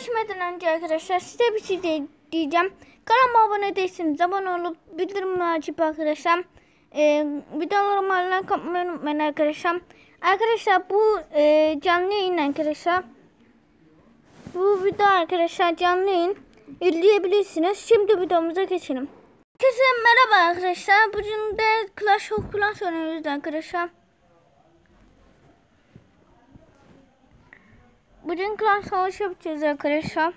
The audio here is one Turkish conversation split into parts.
geçmeden önce arkadaşlar size bir şey de- diyeceğim. Kanalıma abone değilseniz abone olup bildirimleri açıp arkadaşlar e, videolarıma like atmayı unutmayın arkadaşlar. Arkadaşlar bu e, canlı yayın arkadaşlar. Bu video arkadaşlar canlı yayın izleyebilirsiniz. Şimdi videomuza geçelim. Herkese merhaba arkadaşlar. Bugün de Clash of Clans oynuyoruz arkadaşlar. Bugün klan savaşı yapacağız arkadaşlar.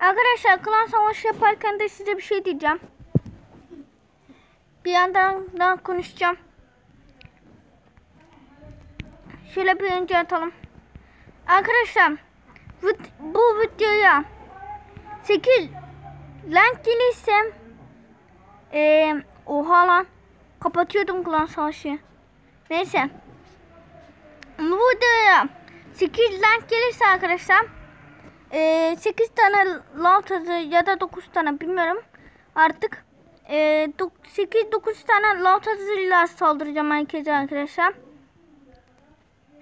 Arkadaşlar klan savaşı yaparken de size bir şey diyeceğim. Bir yandan daha konuşacağım. Şöyle bir önce atalım. Arkadaşlar bu, videoya 8 like gelirsem ee, oha lan kapatıyordum klan savaşı. Neyse. Bu videoya 8 like gelirse arkadaşlar e, 8 tane lautası ya da 9 tane bilmiyorum artık e, 8-9 tane lautasıyla saldıracağım herkese arkadaşlar.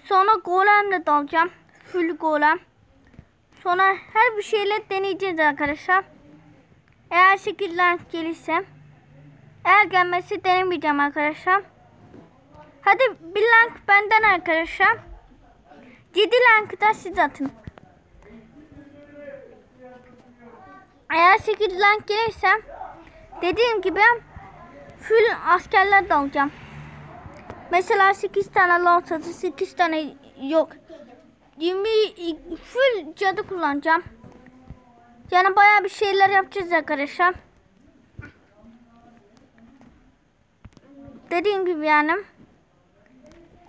Sonra golemle dalacağım. Full golem. Sonra her bir şeyle deneyeceğiz arkadaşlar. Eğer 8 like gelirse eğer gelmesi denemeyeceğim arkadaşlar. Hadi bir like benden arkadaşlar. 7 like da siz atın. Eğer 8 like gelirse dediğim gibi full askerler dalacağım. Mesela 8 tane lansatı 8 tane yok. 20 full cadı kullanacağım. Yani bayağı bir şeyler yapacağız arkadaşlar. Dediğim gibi yani.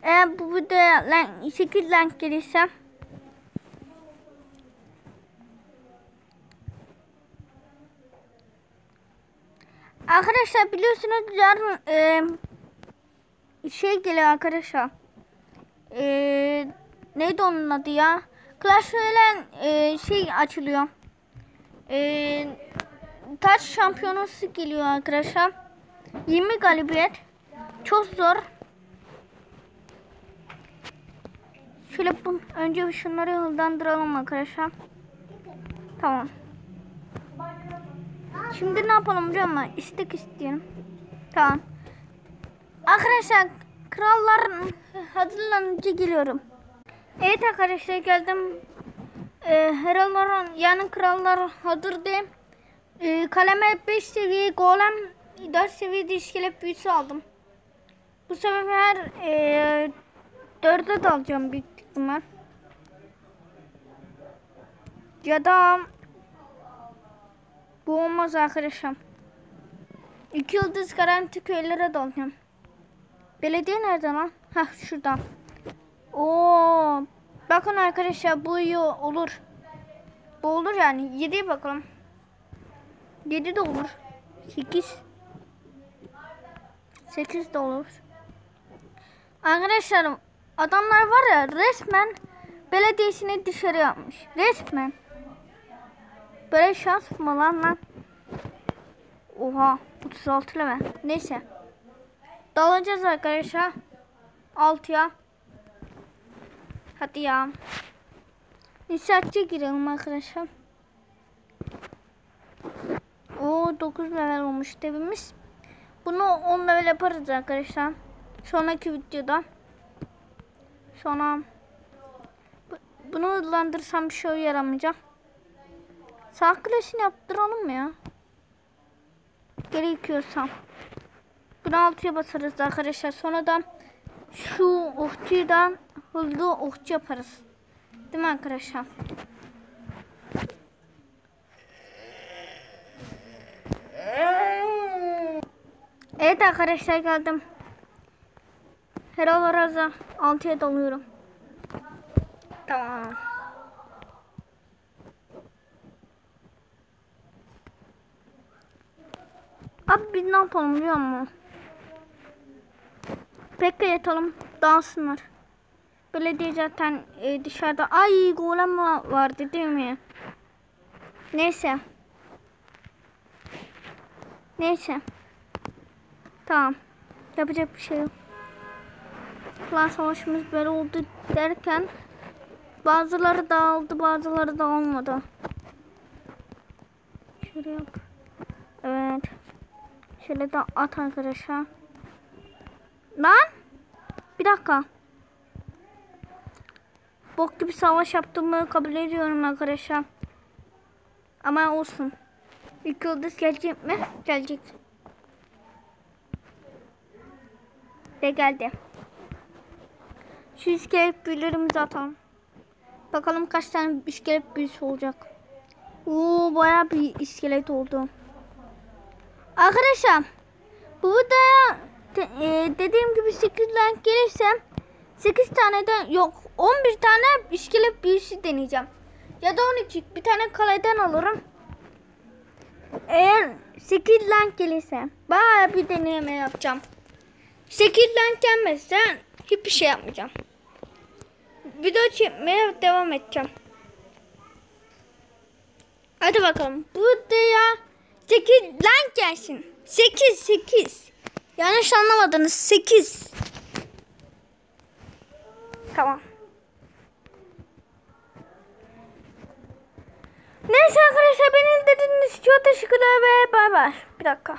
Eğer bu videoya like, 8 like gelirse Arkadaşlar biliyorsunuz yarın e, şey geliyor arkadaşlar. E, neydi onun adı ya? Clash Royale e, şey açılıyor. E, taç şampiyonası geliyor arkadaşlar. 20 galibiyet. Çok zor. Şöyle bu, önce şunları hızlandıralım arkadaşlar. Tamam. Şimdi ne yapalım biliyor musun? İstek isteyelim. Tamam. Arkadaşlar krallar hazırlanınca geliyorum. Evet arkadaşlar geldim. Ee, herhalde yani krallar hazır değil. Ee, kaleme 5 seviye golem 4 seviye iskelet büyüsü aldım. Bu sefer e, 4'e dalacağım büyük ihtimal. Ya da bu olmaz arkadaşlar. İki yıldız garanti köylere dalacağım. Belediye nerede lan? Hah şurada. Oo, bakın arkadaşlar bu iyi olur. Bu olur yani. 7'ye bakalım. 7 de olur. 8 8 de olur. Arkadaşlar adamlar var ya resmen belediyesini dışarı yapmış. Resmen. Böyle şans mı lan lan? Oha 36 leme. Neyse. Dalacağız arkadaşlar. 6'ya. Hadi ya. İnşaatçı girelim arkadaşlar. O 9 level olmuş devimiz. Bunu 10 level yaparız arkadaşlar. Sonraki videoda. Sonra bu- bunu hızlandırsam bir şey yaramayacak. Sağ kulesini yaptıralım mı ya? Gerekiyorsa. Bunu altıya basarız arkadaşlar. Sonradan şu okçudan hızlı okçu yaparız. Değil mi arkadaşlar? Evet arkadaşlar geldim. Herhalde Raza 6'ya dalıyorum. Tamam. Abi biz ne yapalım biliyor musun? Bekle yatalım dalsınlar. Belediye zaten e, dışarıda. Ay golem va- vardı değil mi? Neyse. Neyse. Tamam. Yapacak bir şey yok. Klan savaşımız böyle oldu derken Bazıları dağıldı, bazıları dağılmadı. Şöyle yap. Evet. Şöyle de at arkadaşlar. Lan! Bir dakika. Bok gibi savaş yaptığımı kabul ediyorum arkadaşlar. Ama olsun. İlk yıldız gelecek mi? Gelecek. Ve geldi. Şu iskelet büyülerimizi atalım. Bakalım kaç tane iskelet büyüsü olacak. Oo baya bir iskelet oldu. Arkadaşlar bu videoya de- e, dediğim gibi 8 like gelirse 8 tane de yok 11 tane iskelet büyüsü deneyeceğim. Ya da 12 bir tane kaleden alırım. Eğer 8 like gelirse baya bir deneyime yapacağım. 8 like gelmezse hiçbir şey yapmayacağım. Video çekmeye devam edeceğim. Hadi bakalım. Bu videoya 8 like gelsin. 8 8. Yanlış anlamadınız. 8. Tamam. Neyse arkadaşlar beni izlediğiniz için teşekkürler ve bay bay. Bir dakika.